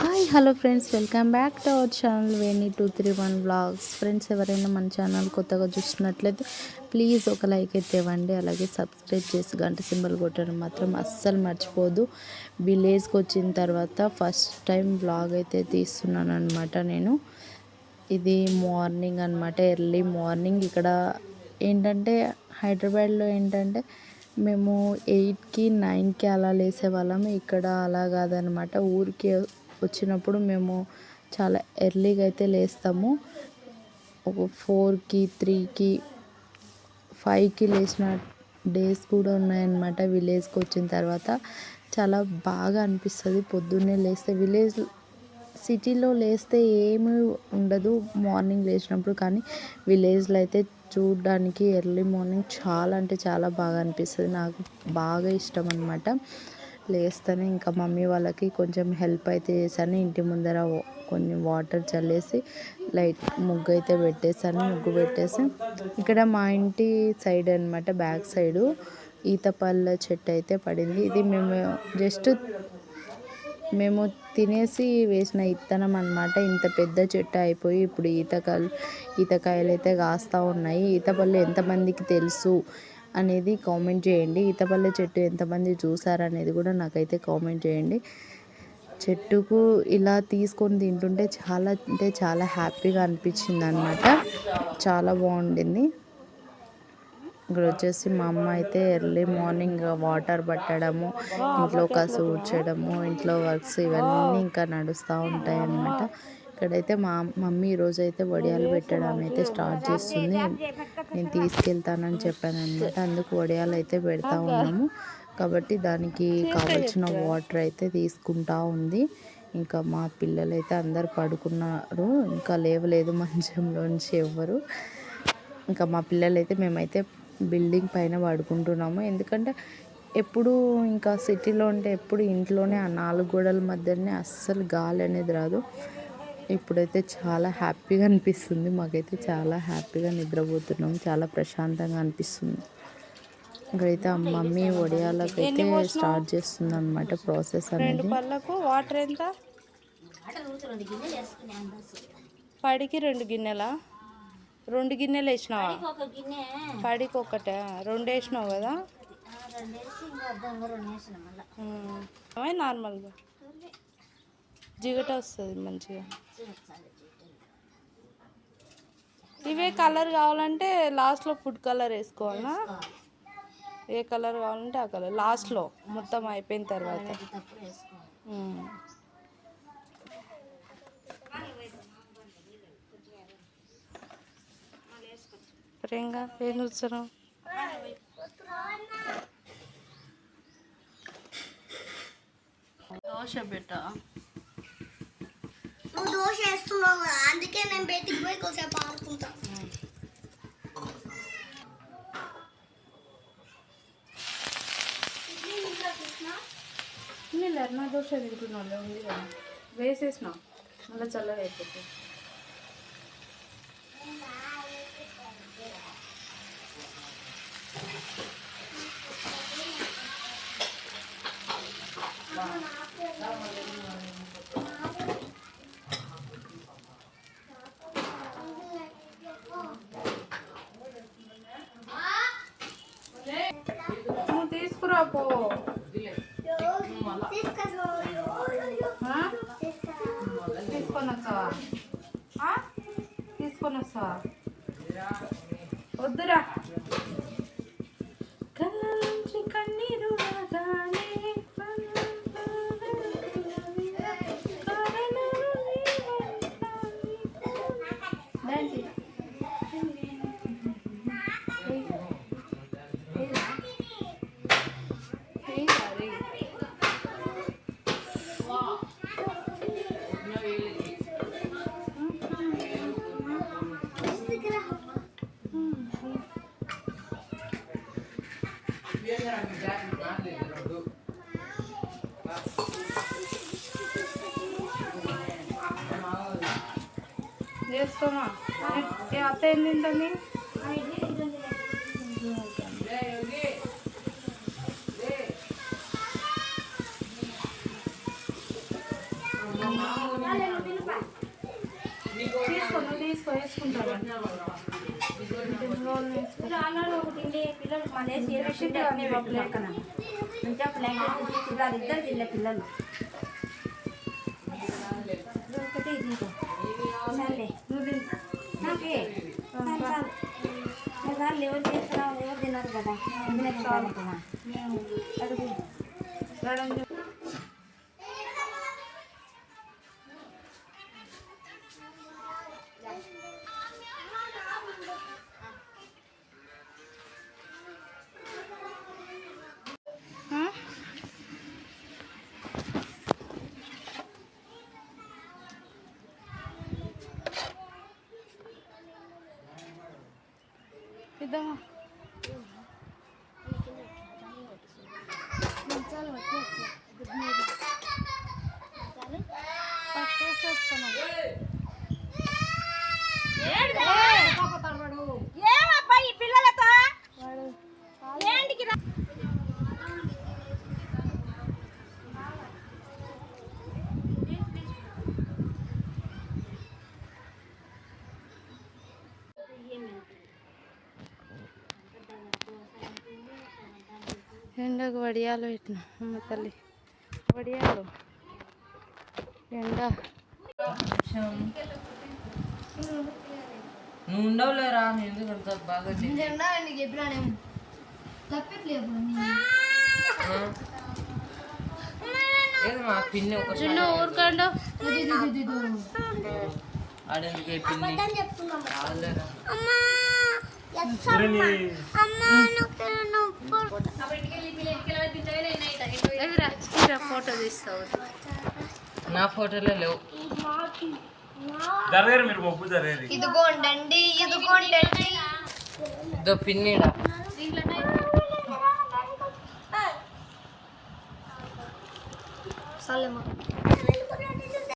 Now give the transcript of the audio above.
Hi hello friends. Welcome back to our channel Veni two three one blogs friends ఎవరైనా మన channel కొత్తగా చూస్తున్నట్లయితే please ఒక like అయితే ఇవ్వండి. అలాగే సబ్స్క్రైబ్ చేసి గంట సింబల్ కొట్టడం మాత్రం అస్సలు మర్చిపోదు. విలేజ్కి వచ్చిన తర్వాత ఫస్ట్ టైం బ్లాగ్ అయితే తీస్తున్నాను అనమాట నేను. ఇది మార్నింగ్ అనమాట ఎర్లీ మార్నింగ్. ఇక్కడ ఏంటంటే హైదరాబాద్లో ఏంటంటే మేము ఎయిట్కి నైన్కి అలా లేసేవాళ్ళము ఇక్కడ అలా కాదనమాట ఊరికి వచ్చినప్పుడు మేము చాలా ఎర్లీగా అయితే లేస్తాము. ఒక ఫోర్కి త్రీకి ఫైవ్కి లేచిన డేస్ కూడా ఉన్నాయన్నమాట విలేజ్కి వచ్చిన తర్వాత. చాలా బాగా అనిపిస్తుంది పొద్దున్నే లేస్తే. విలేజ్ సిటీలో లేస్తే ఏమీ ఉండదు మార్నింగ్ లేచినప్పుడు కానీ విలేజ్లో అయితే చూడడానికి ఎర్లీ మార్నింగ్ చాలా అంటే చాలా బాగా అనిపిస్తుంది. నాకు బాగా ఇష్టం అనమాట లేస్తేనే. ఇంకా మమ్మీ వాళ్ళకి కొంచెం హెల్ప్ అయితే చేశాను. ఇంటి ముందర కొన్ని వాటర్ చల్లేసి లైట్ ముగ్గు అయితే పెట్టేశాను. ముగ్గు పెట్టేసి ఇక్కడ మా ఇంటి సైడ్ అనమాట బ్యాక్ సైడు ఈతపళ్ళ చెట్టు అయితే పడింది. ఇది మేము జస్ట్ మేము తినేసి వేసిన ఇత్తనం అనమాట ఇంత పెద్ద చెట్టు అయిపోయి ఇప్పుడు ఈతకాయలు ఈతకాయలు అయితే కాస్తూ ఉన్నాయి. ఈతపళ్ళు ఎంతమందికి తెలుసు? అనేది కామెంట్ చేయండి. ఈతపల్లి చెట్టు ఎంతమంది చూసారనేది కూడా నాకైతే కామెంట్ చేయండి. చెట్టుకు ఇలా తీసుకొని తింటుంటే చాలా అంటే చాలా హ్యాపీగా అనిపించింది అనమాట చాలా బాగుండింది. ఇక్కడ వచ్చేసి మా అమ్మ అయితే ఎర్లీ మార్నింగ్ వాటర్ పట్టడము ఇంట్లో కసు ఊడ్చడము ఇంట్లో వర్క్స్ ఇవన్నీ ఇంకా నడుస్తూ ఉంటాయి అన్నమాట ఇక్కడైతే మా మమ్మీ ఈరోజు అయితే వడియాలు పెట్టడం అయితే స్టార్ట్ చేస్తుంది. నేను తీసుకెళ్తానని చెప్పాను అనమాట అందుకు వడియాలు అయితే పెడతా ఉన్నాము. కాబట్టి దానికి కావాల్సిన వాటర్ అయితే తీసుకుంటా ఉంది. ఇంకా మా పిల్లలైతే అందరు పడుకున్నారు. ఇంకా లేవలేదు మంచంలోంచి ఎవ్వరు. ఇంకా మా పిల్లలైతే మేమైతే బిల్డింగ్ పైన పడుకుంటున్నాము. ఎందుకంటే ఎప్పుడు ఇంకా సిటీలో ఉంటే ఎప్పుడు ఇంట్లోనే ఆ నాలుగు గోడల మధ్యనే అస్సలు గాలి అనేది రాదు. ఇప్పుడైతే చాలా హ్యాపీగా అనిపిస్తుంది. మాకైతే చాలా హ్యాపీగా నిద్రపోతున్నాం. చాలా ప్రశాంతంగా అనిపిస్తుంది. ఇక్కడైతే మమ్మీ వడియాలకైతే స్టార్ట్ చేస్తుంది అనమాట ప్రాసెస్ అనేది. పళ్ళకు వాటర్ ఎంత? పడికి రెండు గిన్నెలా? రెండు గిన్నెలు వేసినావా? పడికి ఒకటే. రెండు వేసినావు కదా? నార్మల్గా. జిగట వస్తుంది మంచిగా. ఇవే కలర్ కావాలంటే లాస్ట్లో ఫుడ్ కలర్ వేసుకోవాలా? ఏ కలర్ కావాలంటే ఆ కలర్. లాస్ట్లో మొత్తం అయిపోయిన తర్వాత. ప్రియంగా ఏం చూస్తున్నావు? దోశ బిడ్డ నువ్వు దోశ వేస్తున్నావు అందుకే నేను బయటికి పోయి కొద్దిసేపు ఆడుకుంటా. నేను ఎర్నా దోశ తింటున్నాను ఉంది కదా. వేసేసిన మళ్ళీ చల్లగా అయిపోతుంది నువ్వు తీసుకురా పో? తీసుకొని వస్తావా? తీసుకొని వస్తావా వద్దురా కళ్ళలోంచి కన్నీరు రాగానే డాన్స్ చేసుకోమా ఏ అత్త ఏం తింటుంది? పిల్లలు మన వేసి ఏ విషయం అన్నీ మంచిగా ఇద్దరు తిన్న పిల్లలు. ఇది. ఒకటి ఇది నాకే. చాలు. ఎవరు చేస్తున్నావు ఎవరు తిన్నారు కదా. అడుగు. підемо. ఎండకు వడియాలు పెట్టిన అమ్మ తల్లి. వడియాలు. ఎండ. నువ్వు ఉండవులేరా నేను ఎందుకు అంత బాగా ఏది మా పిన్ని ఒక చిన్న ఊరుకోండు. పిన్ని? ఫోటో తీస్తావు. నా ఫోటోలే లేవు. జరగరు మీరు పప్పు జరగరు ఇదిగోండి ఇదిగోండి ఇదో పిన్నిడా. సరేమ్మా